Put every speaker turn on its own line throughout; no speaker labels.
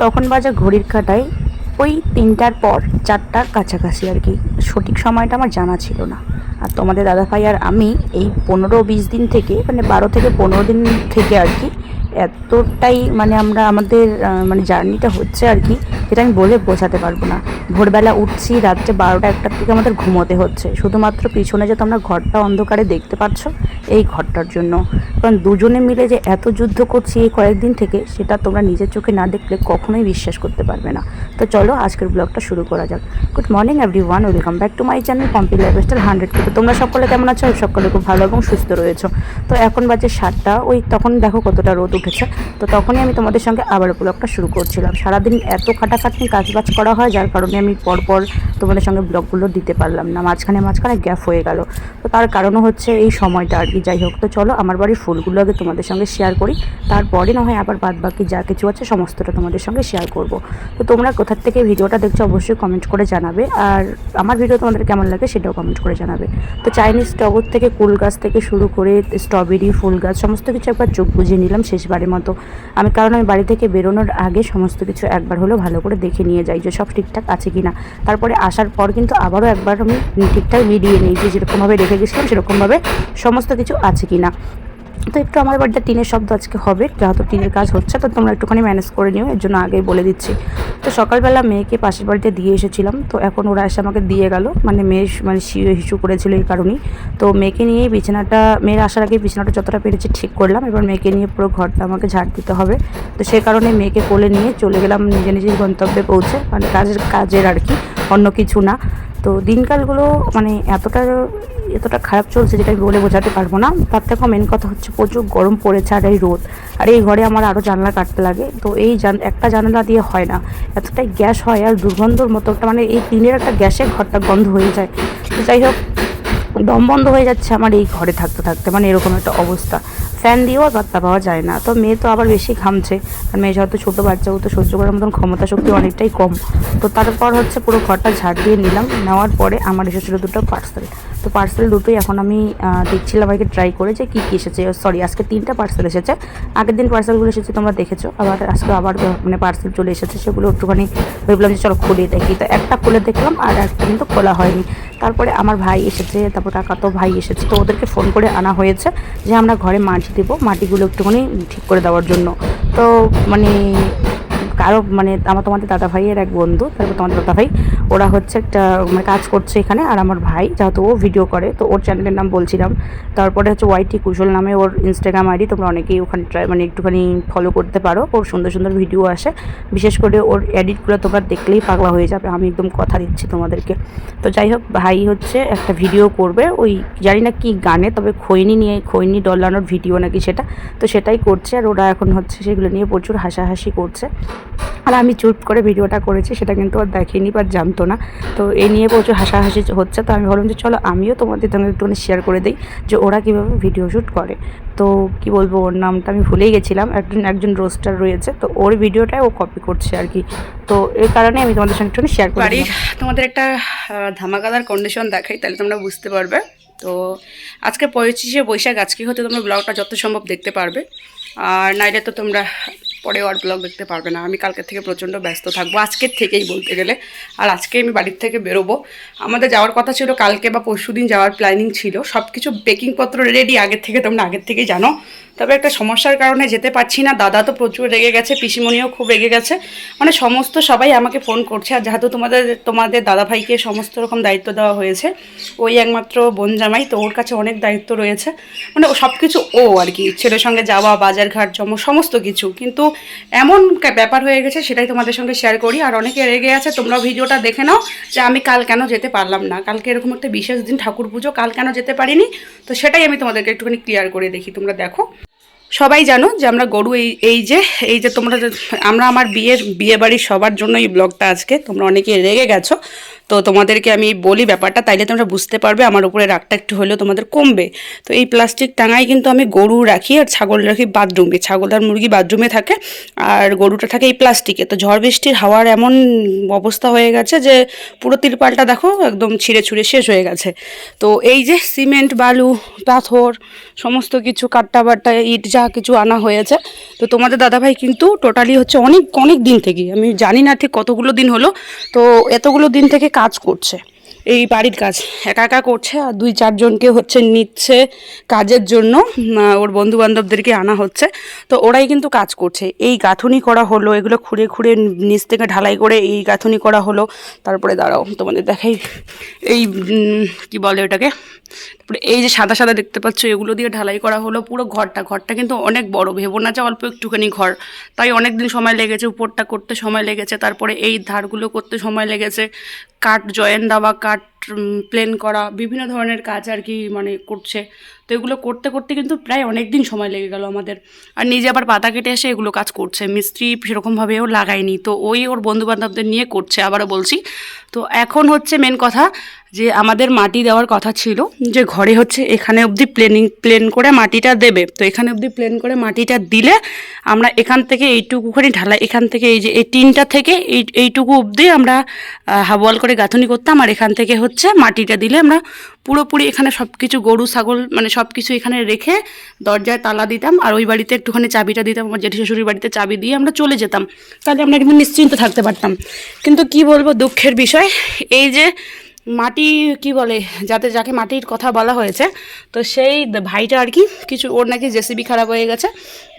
তখন বাজে ঘড়ির কাটায় ওই তিনটার পর চারটার কাছাকাছি আর কি। সঠিক সময়টা আমার জানা ছিল না। আর তোমাদের দাদাভাই আর আমি এই পনেরো বিশ দিন থেকে মানে বারো থেকে পনেরো দিন থেকে আর কি, এতটাই মানে আমরা আমাদের মানে জার্নিটা হচ্ছে আর কি, যেটা আমি বলে বোঝাতে পারব না। ভোরবেলা উঠছি, রাত্রে বারোটা একটার থেকে আমাদের ঘুমোতে হচ্ছে। শুধুমাত্র পিছনে যে তোমরা ঘরটা অন্ধকারে দেখতে পাচ্ছ এই ঘরটার জন্য। কারণ দুজনে মিলে যে এত যুদ্ধ করছি এই কয়েকদিন থেকে, সেটা তোমরা নিজের চোখে না দেখলে কখনোই বিশ্বাস করতে পারবে না। তো চলো, আজকের ব্লগটা শুরু করা যাক। Good morning everyone welcome back to my channel Pompi lifestyle hundred তো তোমরা সকলে কেমন আছো? সকলে খুব ভালো এবং সুস্থ রয়েছো। তো এখন বাজে সাতটা। ওই তখন দেখো কতটা রোদ উঠেছে। তো তখনই আমি তোমাদের সঙ্গে আবার ব্লগটা শুরু করছিলাম। সারাদিন এত খাটাখাটনি কাজবাজ করা হয়, যার কারণে আমি পরপর তোমাদের সঙ্গে ব্লগগুলো দিতে পারলাম না। মাঝখানে মাঝখানে গ্যাপ হয়ে গেল। তো তার কারণও হচ্ছে এই সময়টা আর কি। যাই হোক, তো চলো আমার বাড়ির ফুলগুলো আগে তোমাদের সঙ্গে শেয়ার করি। তারপরে না হয় আবার বাদ বাকি যা কিছু আছে সমস্তটা তোমাদের সঙ্গে শেয়ার করব। তো তোমরা কোথার থেকে ভিডিওটা দেখছ অবশ্যই কমেন্ট করে জানাবে। আর আমার ভিডিও তোমাদের কেমন লাগে সেটাও কমেন্ট করে জানাবে। তো চাইনিজ টগর থেকে কুল গাছ থেকে শুরু করে স্ট্রবেরি ফুল গাছ, সমস্ত কিছু একবার চোখ বুঝিয়ে নিলাম শেষবারের মতো। আমি কারণ আমি বাড়ি থেকে বেরোনোর আগে সমস্ত কিছু একবার হলেও ভালো করে দেখে নিয়ে যাই যে সব ঠিকঠাক আছে কি না তারপরে আসার পর কিন্তু আবারও একবার আমি ঠিকঠাক মিলিয়ে নিই যে যেরকমভাবে রেখে গেছিলাম সেরকমভাবে সমস্ত কিছু আছে কি না তো একটু আমার বাড়িতে টিনের শব্দ আজকে হবে, যেহেতু টিনের কাজ হচ্ছে, তো তোমরা একটুখানি ম্যানেজ করে নিও, এর জন্য আগেই বলে দিচ্ছি। তো সকালবেলা মেয়েকে পাশের বাড়িতে দিয়ে এসেছিলাম, তো এখন ওরা এসে আমাকে দিয়ে গেল মানে মেয়ে মানে শিশু হিসু করেছিল এই কারণেই। তো মেয়েকে নিয়ে বিছানাটা, মেয়ের আসার আগে বিছানাটা যতটা পেরেছি ঠিক করলাম, এবার মেয়েকে নিয়ে পুরো ঘরটা আমাকে ঝাড় দিতে হবে। তো সে কারণে মেয়েকে কোলে নিয়ে চলে গেলাম, নিজে নিজের গন্তব্যে পৌঁছে মানে কাজের কাজের আর কি। অন্য কিছু না। তো দিনকালগুলো মানে এতটা এতটা খারাপ চলছে যেটা আমি বলে বোঝাতে পারব না। তার থেকেও মেন কথা হচ্ছে প্রচুর গরম পড়েছে আর এই রোদ। আর এই ঘরে আমার আরও জানলা কাটতে লাগে। তো এই একটা জানলা দিয়ে হয় না। এতটাই গ্যাস হয় আর দুর্গন্ধর মতো একটা মানে এই টিনের একটা গ্যাসে ঘরটা গন্ধ হয়ে যায়। তো যাই হোক দম বন্ধ হয়ে যাচ্ছে আমার এই ঘরে থাকতে থাকতে মানে এরকম একটা অবস্থা। ফ্যান দিয়েও আর পাত্তা পাওয়া যায় না। তো মেয়ে তো আবার বেশি ঘামছে। আর মেয়ে যেহেতু ছোটো, বাচ্চা তো সহ্য করার মতন ক্ষমতা শক্তি অনেকটাই কম। তো তারপর হচ্ছে পুরো ঘরটা ঝাড় দিয়ে নিলাম। নেওয়ার পরে আমার এসেছিল দুটো পার্সেল তো পার্সেল দুটোই এখন আমি দেখছিলাম আগে ট্রাই করে যে কী কী এসেছে। সরি আজকে তিনটা পার্সেল এসেছে। আগের দিন পার্সেলগুলো এসেছে, তোমরা দেখেছ। আবার আজকে আবার মানে পার্সেল চলে এসেছে, সেগুলো একটুখানি ভাবলাম যে চলো খুলে দেখি। তো একটা খুলে দেখলাম, আর একটা কিন্তু খোলা হয়নি। তারপরে আমার ভাই এসেছে, তারপর কাকাতো ভাই এসেছে। তো ওদেরকে ফোন করে আনা হয়েছে যে আমরা ঘরে মাটি দেবো, মাটিগুলো একটুখানি ঠিক করে দেওয়ার জন্য। তো মানে কারও মানে আমার তোমাদের দাদা ভাইয়ের এক বন্ধু, তারপর তোমাদের দাদা ভাই ওরা হচ্ছে একটা মানে কাজ করছে এখানে, আর আমার ভাই, যেহেতু ও ভিডিও করে, তো ওর চ্যানেলের নাম বলছিলাম। তারপরে হচ্ছে ওয়াইটি কুশল নামে ওর ইনস্টাগ্রাম আইডি তোমরা অনেকেই ওখানে ট্রাই মানে একটুখানি ফলো করতে পারো। ওর সুন্দর সুন্দর ভিডিও আসে। বিশেষ করে ওর এডিটগুলো তোমরা দেখলেই পাগলা হয়ে যাবে, আমি একদম কথা দিচ্ছি তোমাদেরকে। তো যাই হোক, ভাই হচ্ছে একটা ভিডিও করবে, ওই জানি না কি গানে, তবে খৈনি নিয়ে, খৈনি ডলানোর ভিডিও নাকি সেটা, তো সেটাই করছে, আর ওরা এখন হচ্ছে সেগুলো নিয়ে প্রচুর হাসাহাসি করছে। আর আমি চুপ করে ভিডিওটা করেছি, সেটা কিন্তু আর দেখেনি বা জানতো না। তো এই নিয়ে প্রচুর হাসাহাসি হচ্ছে। তো আমি ভাবলাম যে চলো আমিও তোমাদের সঙ্গে একটুখানি শেয়ার করে দিই যে ওরা কীভাবে ভিডিও শ্যুট করে। তো কি বলব ওর নামটা আমি ভুলেই গেছিলাম। একজন একজন রোস্টার রয়েছে। তো ওর ভিডিওটাই ও কপি করছে আর কি। তো এই কারণে আমি তোমাদের সঙ্গে একটুখানি শেয়ার করি
তোমাদের একটা ধামাকাদার কন্ডিশন দেখাই তাহলে তোমরা বুঝতে পারবে। তো আজকে পঁচিশে বৈশাখ আজকে হতে তোমরা ব্লগটা যত সম্ভব দেখতে পারবে। আর নাইলে তো তোমরা পরেও আর ব্লগ দেখতে পারবে না। আমি কালকের থেকে প্রচণ্ড ব্যস্ত থাকব, আজকের থেকেই বলতে গেলে। আর আজকে আমি বাড়ির থেকে বেরোবো। আমাদের যাওয়ার কথা ছিল কালকে বা পরশু দিন যাওয়ার প্ল্যানিং ছিল। সব কিছু বেকিংপত্র রেডি আগের থেকে তোমরা আগের থেকেই জানো। তবে একটা সমস্যার কারণে যেতে পারছি না। দাদা তো প্রচুর রেগে গেছে, পিসিমণিও খুব রেগে গেছে। মানে সমস্ত সবাই আমাকে ফোন করছে আর যেহেতু তোমাদের তোমাদের দাদাভাইকে সমস্ত রকম দায়িত্ব দেওয়া হয়েছে, ওই একমাত্র বোন জামাই তো ওর কাছে অনেক দায়িত্ব রয়েছে। মানে সব কিছু ও আর কি, ছেলের সঙ্গে যাওয়া, বাজার ঘাট জম, সমস্ত কিছু। কিন্তু এমন ব্যাপার হয়ে গেছে, সেটাই তোমাদের সঙ্গে শেয়ার করি। আর অনেকে রেগে আছে, তোমরা ভিডিওটা দেখে নাও যে আমি কাল কেন যেতে পারলাম না। কালকে এরকম একটা বিশেষ দিন, ঠাকুর পুজো, কাল কেন যেতে পারিনি? তো সেটাই আমি তোমাদেরকে একটুখানি ক্লিয়ার করে দেখি, তোমরা দেখো। সবাই জানো যে আমরা গরু এই এই যে এই যে তোমরা আমরা আমার বিয়ের বিয়ে বাড়ির সবার জন্য এই ব্লগটা আজকে। তোমরা অনেকে রেগে গেছো। তো তোমাদেরকে আমি বলি ব্যাপারটা, তাইলে তোমরা বুঝতে পারবে, আমার উপরে রাগটা একটু হলেও তোমাদের কমবে। তো এই প্লাস্টিক টাঙায় কিন্তু আমি গরু রাখি আর ছাগল রাখি বাথরুমে। ছাগল আর মুরগি বাথরুমে থাকে আর গরুটা থাকে এই প্লাস্টিকে তো ঝড় বৃষ্টির হাওয়ার এমন অবস্থা হয়ে গেছে যে, পুরো তিরপালটা দেখো একদম ছিঁড়ে ছুঁড়ে শেষ হয়ে গেছে। তো এই যে সিমেন্ট বালু, পাথর, সমস্ত কিছু, কাট্টা বাট্টা, ইট যা কিছু আনা হয়েছে। তো তোমাদের দাদাভাই কিন্তু টোটালি হচ্ছে অনেক অনেক দিন থেকে আমি জানি না ঠিক কতগুলো দিন হলো, তো এতগুলো দিন থেকে কাজ করছে। এই বাড়ির কাজ। একা একা করছে আর দুই চারজনকে হচ্ছে নিচ্ছে কাজের জন্য ওর বন্ধু বান্ধবদেরকে আনা হচ্ছে। তো ওরাই কিন্তু কাজ করছে। এই গাঁথুনি করা হলো, এগুলো খুঁড়ে খুঁড়ে নিচ থেকে ঢালাই করে এই গাঁথুনি করা হলো। তারপরে দাঁড়াও, তোমাদের দেখাই। এই কি বলে ওটাকে? তারপরে এই যে সাদা সাদা দেখতে পাচ্ছ, এগুলো দিয়ে ঢালাই করা হলো পুরো ঘরটা। ঘরটা কিন্তু অনেক বড়, ভেবো না যে অল্প একটুখানি ঘর। তাই অনেক দিন সময় লেগেছে, উপরটা করতে সময় লেগেছে, তারপরে এই ধারগুলো করতে সময় লেগেছে। কাঠ জয়েন দেওয়া কাট প্লেন করা, বিভিন্ন ধরনের কাজ আর কি মানে করছে। তো এগুলো করতে করতে কিন্তু প্রায় অনেক দিন সময় লেগে গেল আমাদের। আর নিজে আবার পাতা কেটে এসে এগুলো কাজ করছে। মিস্ত্রি সেরকমভাবেও লাগায়নি। তো ওই ওর বন্ধুবান্ধবদের নিয়ে করছে, আবারও বলছি। তো এখন হচ্ছে মেন কথা যে আমাদের মাটি দেওয়ার কথা ছিল, যে ঘরে হচ্ছে এখানে অবধি প্লেনিং প্লেন করে মাটিটা দেবে। তো এখানে অবধি প্লেন করে মাটিটা দিলে আমরা এখান থেকে এইটুকুখানি ঢালাই, এখান থেকে এই যে এই টিনটা থেকে এই, এইটুকু অবধি আমরা হাবওয়াল করে গাঁথনি করতাম। আর এখান থেকে হচ্ছে মাটিটা দিলে আমরা পুরোপুরি এখানে সব কিছু গরু, ছাগল মানে সব কিছু এখানে রেখে দরজায় তালা দিতাম। আর ওই বাড়িতে একটুখানি চাবিটা দিতাম, আমার জেঠি শ্বশুরের বাড়িতে চাবি দিয়ে আমরা চলে যেতাম। তাহলে আমরা কিন্তু নিশ্চিন্ত থাকতে পারতাম। কিন্তু কি বলব, দুঃখের বিষয়, এই যে মাটি, কি বলে, যাতে যাকে মাটির কথা বলা হয়েছে, তো সেই ভাইটা আর কি, কিছু, ওর নাকি জেসিবি খারাপ হয়ে গেছে,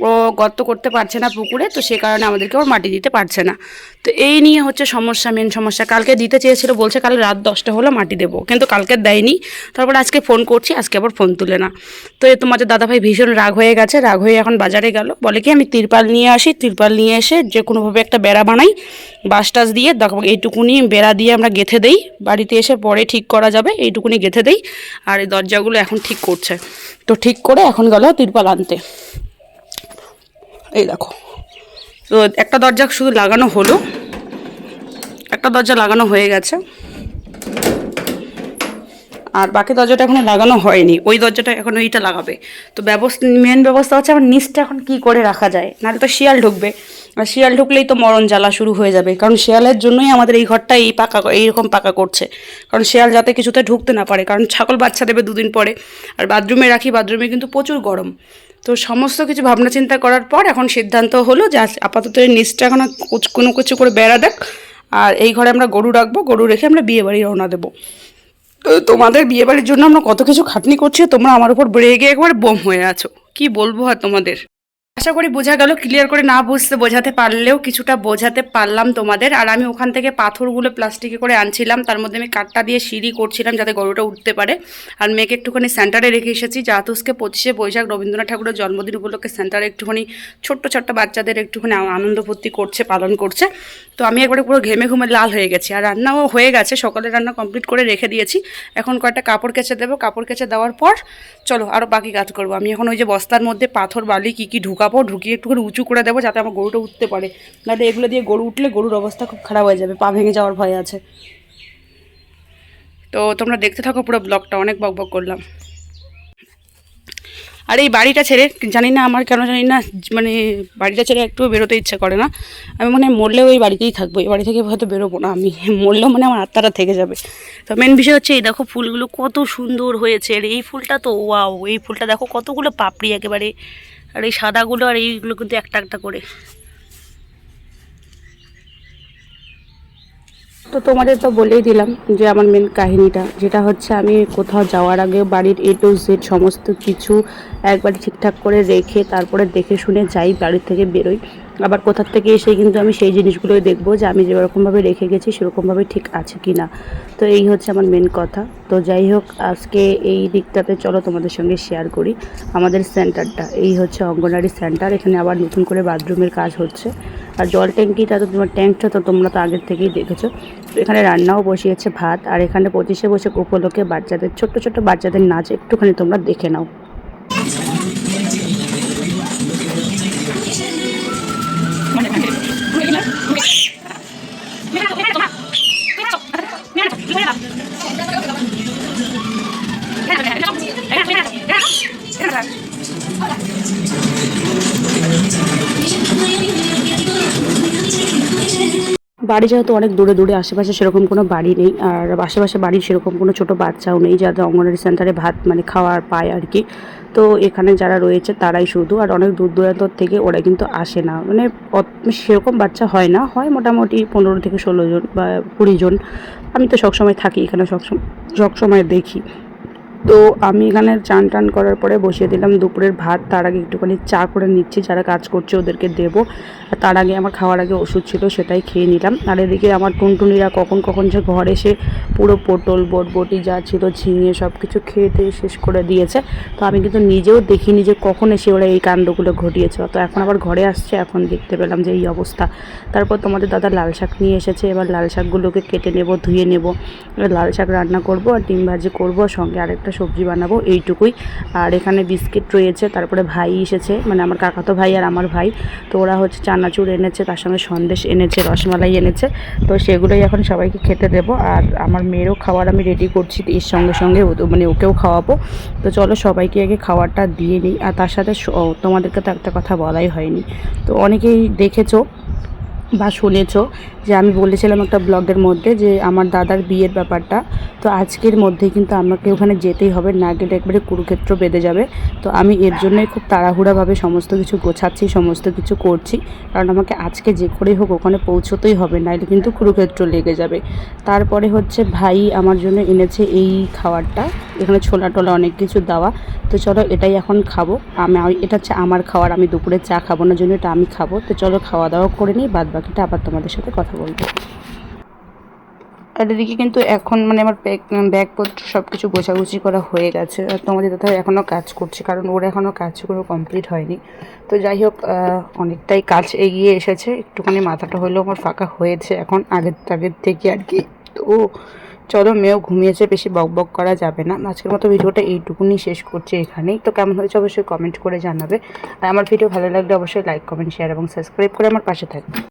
ও গর্ত করতে পারছে না পুকুরে, তো সে কারণে আমাদেরকে ওর মাটি দিতে পারছে না। তো এই নিয়ে হচ্ছে সমস্যা মেন সমস্যা। কালকে দিতে চেয়েছিল, বলছে কাল রাত দশটা হলো মাটি দেবো, কিন্তু কালকে দেয়নি। তারপর আজকে ফোন করছি, আজকে আবার ফোন তুলে না। তো এ তোমাদের দাদাভাই ভীষণ রাগ হয়ে গেছে, রাগ হয়ে এখন বাজারে গেল। বলে কি, আমি তিরপাল নিয়ে আসি, তিরপাল নিয়ে এসে যে কোনোভাবে একটা বেড়া বানাই বাঁশ টাস দিয়ে, দেখো এইটুকুনি বেড়া দিয়ে আমরা গেঁথে দেই। বাড়িতে এসে পরে ঠিক করা যাবে, এইটুকুনি গেঁথে দেই। আর এই দরজাগুলো এখন ঠিক করছে। তো ঠিক করে এখন গেল তিরপাল আনতে। এই দেখো। তো একটা দরজা শুধু লাগানো হলো। একটা দরজা লাগানো হয়ে গেছে। আর বাকি দরজাটা এখনও লাগানো হয়নি। ওই দরজাটা এখন ওইটা লাগাবে। তো ব্যবস্থা মেন ব্যবস্থা হচ্ছে আমার নিচটা এখন কি করে রাখা যায়? নাহলে তো শিয়াল ঢুকবে। আর শিয়াল ঢুকলেই তো মরণ জ্বালা শুরু হয়ে যাবে। কারণ শিয়ালের জন্যই আমাদের এই ঘরটা এই পাকা এইরকম পাকা করছে। কারণ শিয়াল যাতে কিছুতে ঢুকতে না পারে, কারণ ছাগল বাচ্চা দেবে দুদিন পরে। আর বাথরুমে রাখি, বাথরুমে কিন্তু প্রচুর গরম। তো সমস্ত কিছু ভাবনা চিন্তা করার পর এখন সিদ্ধান্ত হলো যে আপাতত এই নিচটা এখন কোনো কিছু করে বেড়া দেখ। আর এই ঘরে আমরা গরু রাখব, গরু রেখে আমরা বিয়ে বাড়ি রওনা দেবো। তোমাদের বিয়ে বাড়ির জন্য আমরা কত কিছু খাটনি করছি, তোমরা আমার উপর রেগে একবার বোম হয়ে আছো। কি বলব আর তোমাদের? আশা করি বোঝা গেল ক্লিয়ার করে না বুঝতে বোঝাতে পারলেও কিছুটা বোঝাতে পারলাম তোমাদের। আর আমি ওখান থেকে পাথরগুলো প্লাস্টিকে করে আনছিলাম, তার মধ্যে আমি কাঠটা দিয়ে সিঁড়ি করছিলাম যাতে গরুটা উঠতে পারে। আর মেয়েকে একটুখানি সেন্টারে রেখে এসেছি জাতুসকে পঁচিশে বৈশাখ, রবীন্দ্রনাথ ঠাকুরের জন্মদিন উপলক্ষে সেন্টারে একটুখানি ছোট্ট ছোট্ট বাচ্চাদের একটুখানি আনন্দ ফুর্তি করছে, পালন করছে। তো আমি একবারে পুরো ঘেমে ঘুমে লাল হয়ে গেছি। আর রান্নাও হয়ে গেছে সকালে রান্না কমপ্লিট করে রেখে দিয়েছি। এখন কয়েকটা কাপড় কেচে দেবো। কাপড় কেচে দেওয়ার পর চলো আরও বাকি কাজ করব। আমি এখন ওই যে বস্তার মধ্যে পাথর, বালি কী কী ঢুকাবো, ঢুকিয়ে একটু করে উঁচু করে দেবো যাতে আমার গরুটা উঠতে পারে। নাহলে এগুলো দিয়ে গরু উঠলে গরুর অবস্থা খুব খারাপ হয়ে যাবে, পা ভেঙে যাওয়ার ভয় আছে। তো তোমরা দেখতে থাকো পুরো ব্লগটা অনেক বক বক করলাম। আর এই বাড়িটা ছেড়ে, জানি না আমার কেন জানি না মানে বাড়িটা ছেড়ে একটু বেরোতে ইচ্ছে করে না। আমি মানে মরলেও এই বাড়িতেই থাকব, এই বাড়ি থেকে হয়তো বেরোবো না আমি। মরলেও মানে আমার আত্মাটা থেকে যাবে। তো মেন বিষয় হচ্ছে এই দেখো ফুলগুলো কত সুন্দর হয়েছে, আর এই ফুলটা তো ওয়াও, এই ফুলটা দেখো কতগুলো পাপড়ি একেবারে। আর এই সাদাগুলো আর এইগুলো কিন্তু একটা একটা করে। তো তোমাদের তো বলেই দিলাম যে আমার মেন কাহিনীটা, যেটা হচ্ছে আমি কোথাও যাওয়ার আগে বাড়ির এ টু জেড সমস্ত কিছু একবারে ঠিকঠাক করে রেখে তারপরে দেখে শুনে যাই বাড়ির থেকে বেরোই। আবার কোথার থেকে এসে কিন্তু আমি সেই জিনিসগুলোই দেখব যে আমি যেরকমভাবে রেখে গেছি সেরকমভাবে ঠিক আছে কি না তো এই হচ্ছে আমার মেন কথা। তো যাই হোক, আজকে এই দিকটাতে চলো তোমাদের সঙ্গে শেয়ার করি আমাদের সেন্টারটা এই হচ্ছে অঙ্গনারী সেন্টার এখানে আবার নতুন করে বাথরুমের কাজ হচ্ছে। আর জল ট্যাঙ্কিটা তো তোমার ট্যাঙ্কটা তো তোমরা তো আগের থেকেই দেখেছ। এখানে রান্নাও বসিয়েছে ভাত, আর এখানে পঁচিশে বসে উপলক্ষে বাচ্চাদের, ছোট্ট ছোট্ট বাচ্চাদের নাচ একটুখানি তোমরা দেখে নাও। বাড়ি যেহেতু অনেক দূরে দূরে, আশেপাশে সেরকম কোনো বাড়ি নেই, আর আশেপাশে বাড়ির সেরকম কোনো ছোটো বাচ্চাও নেই যাতে অঙ্গনওয়াড়ি সেন্টারে ভাত মানে খাওয়ার পায় আর কি।
তো এখানে যারা রয়েছে তারাই শুধু, আর অনেক দূর দূরান্ত থেকে ওরা কিন্তু আসে না। মানে সেরকম বাচ্চা হয় না, হয় মোটামুটি পনেরো থেকে ষোলো জন বা কুড়ি জন। আমি তো সবসময় থাকি এখানে, সবসময় সবসময় দেখি। তো আমি এখানে চান টান করার পরে বসিয়ে দিলাম দুপুরের ভাত। তার আগে একটুখানি চা করে নিচ্ছি, যারা কাজ করছে ওদেরকে দেবো। আর তার আগে আমার খাওয়ার আগে ওষুধ ছিল সেটাই খেয়ে নিলাম। আর এদিকে আমার টুনটুনিরা কখন কখন যে ঘরে এসে পুরো পটল, বটবটি যা ছিল, ঝিঙে সব কিছু খেয়ে দিয়ে শেষ করে দিয়েছে। তো আমি কিন্তু নিজেও দেখিনি যে কখন এসে ওরা এই কাণ্ডগুলো ঘটিয়েছে। তো এখন আবার ঘরে আসছে, এখন দেখতে পেলাম যে এই অবস্থা। তারপর তোমাদের দাদা লাল শাক নিয়ে এসেছে, এবার লাল শাকগুলোকে কেটে নেব, ধুয়ে নেব। লাল শাক রান্না করব আর ডিম ভাজি করব, সঙ্গে আরেকটা সবজি বানাবো এইটুকুই। আর এখানে বিস্কিট রয়েছে, তারপরে ভাই এসেছে মানে আমার কাকাতো ভাই আর আমার ভাই। তো ওরা হচ্ছে চানাচুর এনেছে, তার সঙ্গে সন্দেশ এনেছে, রসমালাই এনেছে। তো সেগুলোই এখন সবাইকে খেতে দেবো। আর আমার মেয়েরও খাবার আমি রেডি করছি, এর সঙ্গে সঙ্গে মানে ওকেও খাওয়াবো। তো চলো সবাইকে আগে খাবারটা দিয়ে নিই। আর তার সাথে তোমাদেরকে তো একটা কথা বলাই হয়নি। তো অনেকেই দেখেছ বা শুনেছ যে আমি বলেছিলাম একটা ব্লগের মধ্যে যে আমার দাদার বিয়ের ব্যাপারটা। তো আজকের মধ্যে কিন্তু আমাকে ওখানে যেতেই হবে, না গেলে একবারে কুরুক্ষেত্র বেঁধে যাবে। তো আমি এর জন্যই খুব তাড়াহুড়াভাবে সমস্ত কিছু গোছাচ্ছি, সমস্ত কিছু করছি। কারণ আমাকে আজকে যে করেই হোক ওখানে পৌঁছতেই হবে, নাইলে কিন্তু কুরুক্ষেত্র লেগে যাবে। তারপরে হচ্ছে ভাই আমার জন্য এনেছে এই খাবারটা। এখানে ছোলা টোলা অনেক কিছু দেওয়া। তো চলো এটাই এখন খাব। আমি, এটা হচ্ছে আমার খাওয়ার, আমি দুপুরে চা খাব না জন্য এটা আমি খাব। তো চলো খাওয়া দাওয়া করে নিই, বাদ বাকিটা আবার তোমাদের সাথে কথা বলব। আর এদিকে কিন্তু এখন মানে আমার ব্যাগ ব্যাগপত্র সব কিছু গোছাগুছি করা হয়ে গেছে। আর তোমাদের দাদা এখনও কাজ করছে, কারণ ওর এখনও কাজ কাজগুলো কমপ্লিট হয়নি। তো যাই হোক অনেকটাই কাজ এগিয়ে এসেছে। একটুখানি মাথাটা হলেও আমার ফাঁকা হয়েছে এখন, আগের আগের থেকে আর কি। তো চলো, মেয়েও ঘুমিয়েছে, বেশি বক বক করা যাবে না। আজকের মতো ভিডিওটা এইটুকুনি শেষ করছি এখানেই। তো কেমন হয়েছে অবশ্যই কমেন্ট করে জানাবে। আর আমার ভিডিও ভালো লাগলে অবশ্যই লাইক কমেন্ট শেয়ার এবং সাবস্ক্রাইব করে আমার পাশে থাকবে।